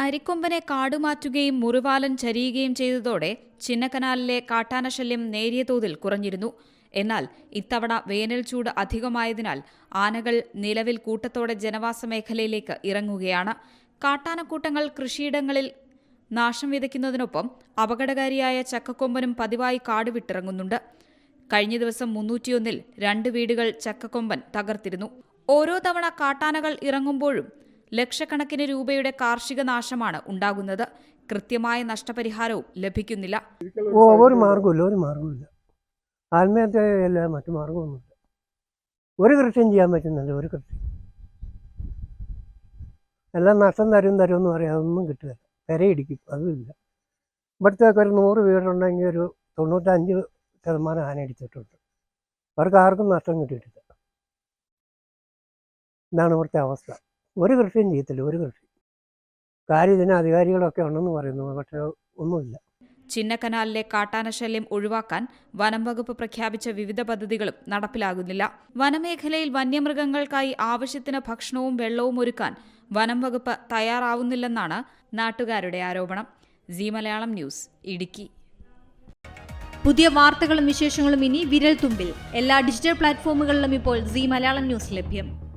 അരിക്കൊമ്പനെ കാടുമാറ്റുകയും മുറിവാലൻ ചരിയുകയും ചെയ്തതോടെ ചിന്നക്കനാലിലെ കാട്ടാനശല്യം നേരിയ തോതിൽ കുറഞ്ഞിരുന്നു. എന്നാൽ ഇത്തവണ വേനൽ ചൂട് അധികമായതിനാൽ ആനകൾ നിലവിൽ കൂട്ടത്തോടെ ജനവാസ മേഖലയിലേക്ക് ഇറങ്ങുകയാണ്. കാട്ടാനക്കൂട്ടങ്ങൾ കൃഷിയിടങ്ങളിൽ നാശം വിതയ്ക്കുന്നതിനൊപ്പം അപകടകാരിയായ ചക്കക്കൊമ്പനും പതിവായി കാട് വിട്ടിറങ്ങുന്നുണ്ട്. കഴിഞ്ഞ ദിവസം മുന്നൂറ്റിയൊന്നിൽ രണ്ട് വീടുകൾ ചക്കക്കൊമ്പൻ തകർത്തിരുന്നു. ഓരോ തവണ കാട്ടാനകൾ ഇറങ്ങുമ്പോഴും ലക്ഷക്കണക്കിന് രൂപയുടെ കാർഷിക നാശമാണ് ഉണ്ടാകുന്നത്. കൃത്യമായ നഷ്ടപരിഹാരവും ലഭിക്കുന്നില്ല. ഓ ഒരു മാർഗമില്ല ഒരു മാർഗമില്ല ആത്മഹത്യയല്ല മറ്റു മാർഗമൊന്നുമില്ല ഒരു കൃഷിയും ചെയ്യാൻ പറ്റുന്നില്ല ഒരു കൃഷി. എല്ലാം നഷ്ടം തരും തരും എന്ന് പറയാം അതൊന്നും കിട്ടുക പെരയിടിക്കും അതുമില്ല. ഇവിടുത്തേക്ക് ഒരു നൂറ് വീടുണ്ടെങ്കിൽ ഒരു തൊണ്ണൂറ്റഞ്ച് ശതമാനം ആന അടിച്ചിട്ടുണ്ട് അവർക്ക് ആർക്കും നഷ്ടം കിട്ടിയിട്ടില്ല. ഇതാണ് ഇവിടുത്തെ അവസ്ഥ. ഒരു കൃഷിയും ചെയ്യത്തില്ല ഒരു കൃഷി. കാര്യം ഇതിന് അധികാരികളൊക്കെ ഉണ്ടെന്ന് പറയുന്നു പക്ഷേ ഒന്നുമില്ല. ചിന്നക്കനാലിലെ കാട്ടാനശല്യം ഒഴിവാക്കാൻ വനം വകുപ്പ് പ്രഖ്യാപിച്ച വിവിധ പദ്ധതികളും നടപ്പിലാകുന്നില്ല. വനമേഖലയിൽ വന്യമൃഗങ്ങൾക്കായി ആവശ്യത്തിന് ഭക്ഷണവും വെള്ളവും ഒരുക്കാൻ വനം വകുപ്പ് തയ്യാറാവുന്നില്ലെന്നാണ് നാട്ടുകാരുടെ ആരോപണം. C Malayalam news Idukki. പുതിയ വാർത്തകളും വിശേഷങ്ങളും ഇനി വിരൽ തുമ്പിൽ എല്ലാ ഡിജിറ്റൽ പ്ലാറ്റ്ഫോമുകളിലും ഇപ്പോൾ സി മലയാളം ന്യൂസ് ലഭ്യം.